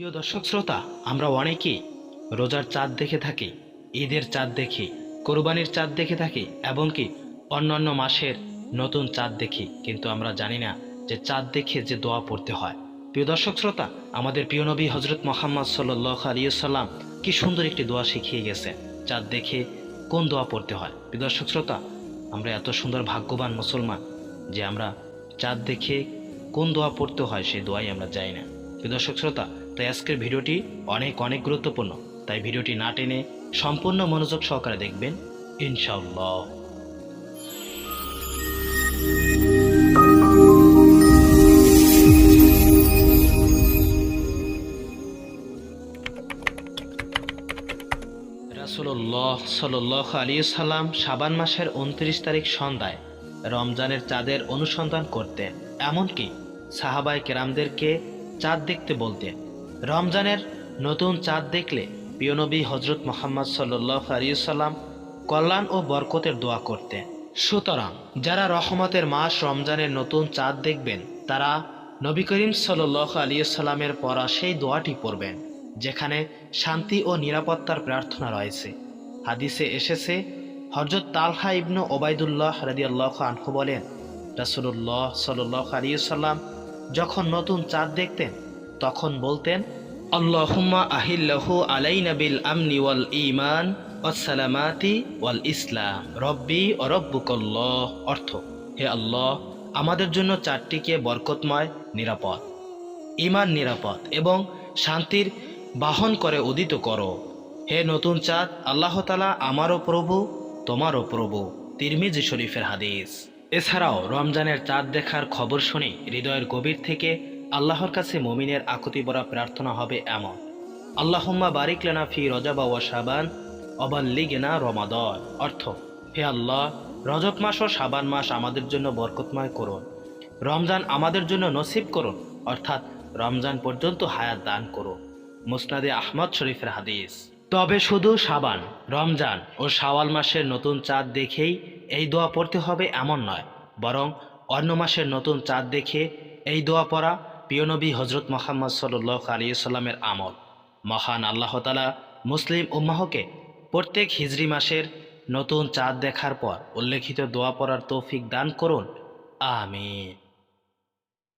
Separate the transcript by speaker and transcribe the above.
Speaker 1: প্রিয় দর্শক শ্রোতা, আমরা অনেকেই রোজার চাঁদ দেখে থাকি, ঈদের চাঁদ দেখি, কোরবানির চাঁদ দেখে থাকি, এমনকি অন্যান্য মাসের নতুন চাঁদ দেখি। কিন্তু আমরা জানি না যে চাঁদ দেখে যে দোয়া পড়তে হয়। প্রিয় দর্শক শ্রোতা, আমাদের প্রিয় নবী হজরত মোহাম্মদ সাল্লাহ আলিয়াল্লাম কি সুন্দর একটি দোয়া শিখিয়ে গেছে চাঁদ দেখে কোন দোয়া পড়তে হয়? প্রিয় দর্শক শ্রোতা, আমরা এত সুন্দর ভাগ্যবান মুসলমান যে আমরা চাঁদ দেখে কোন দোয়া পড়তে হয় সেই দোয়াই আমরা যাই না। প্রিয় দর্শক শ্রোতা তাই আজকের ভিডিওটি অনেক অনেক গুরুত্বপূর্ণ। তাই ভিডিওটি না টেনে সম্পূর্ণ মনোযোগ সহকারে দেখবেন ইনশাল্লাহ রাসুল্লাহ সাল্লাহ আলী সাল্লাম সাবান মাসের উনত্রিশ তারিখ সন্ধ্যায় রমজানের চাঁদের অনুসন্ধান করতেন। এমনকি সাহাবাই কেরামদেরকে চাঁদ দেখতে বলতেন। রমজানের নতুন চাঁদ দেখলে পিয়নবী হজরত মোহাম্মদ সাল্লাহ কল্যাণ ও বরকতের দোয়া করতেন। সুতরাং যারা রহমতের মাস রমজানের নতুন চাঁদ দেখবেন, তারা নবী করিম সাল্লাহ আলিয়াল্লামের পড়া সেই দোয়াটি পড়বেন, যেখানে শান্তি ও নিরাপত্তার প্রার্থনা রয়েছে। হাদিসে এসেছে হজরত তালহা ইবনু ওবায়দুল্লাহ রাদিয়াল্লাহ আনহু বলেন রাসুল্লাহ সাল্লাহ আলিয়াল্লাম যখন নতুন চাঁদ দেখতেন তখন বলতেন, আল্লাহুম্মা আহিল্লাহু আলাইনা বিল আমনি ওয়াল ঈমান ওয়াসসালামাতি ওয়াল ইসলাম। রব্বি ও রব্বুকল্লাহ। অর্থ, হে আল্লাহ, আমাদের জন্য চারটিকে বরকতময়, নিরাপদ। ইমান নিরাপদ এবং শান্তির বাহন করে উদিত করো। হে নতুন চাঁদ, আল্লাহ তালা আমারও প্রভু, তোমারও প্রভু। তিরমিজি শরীফের হাদিস। এছাড়াও রমজানের চাঁদ দেখার খবর শুনে হৃদয়ের গভীর থেকে আল্লাহর কাছে মমিনের আকুতি বরা প্রার্থনা হবে এমন। আল্লাহম্মা বারিক লেনা ফি রজাবা ওয়া শাবান, অবাল্লিগেনা রমাদন। অর্থ, হে আল্লাহ, রজব মাস ও সাবান মাস আমাদের জন্য বরকতময় করুন। রমজান আমাদের জন্য নসিব করুন, অর্থাৎ রমজান পর্যন্ত হায়াত দান করুন। মুসনাদে আহমদ শরীফের হাদিস। তবে শুধু সাবান রমজান ও শাওয়াল মাসের নতুন চাঁদ দেখেই এই দোয়া পড়তে হবে এমন নয়, বরং অন্য মাসের নতুন চাঁদ দেখে এই দোয়া পড়া পিয়নবী হজরত মোহাম্মদ সাল্লাহ আলিয়াল্লামের আমল। মহান আল্লাহ তালা মুসলিম উম্মাহকে প্রত্যেক হিজরি মাসের নতুন চাঁদ দেখার পর উল্লেখিত দোয়া পড়ার তৌফিক দান করুন। আমিন।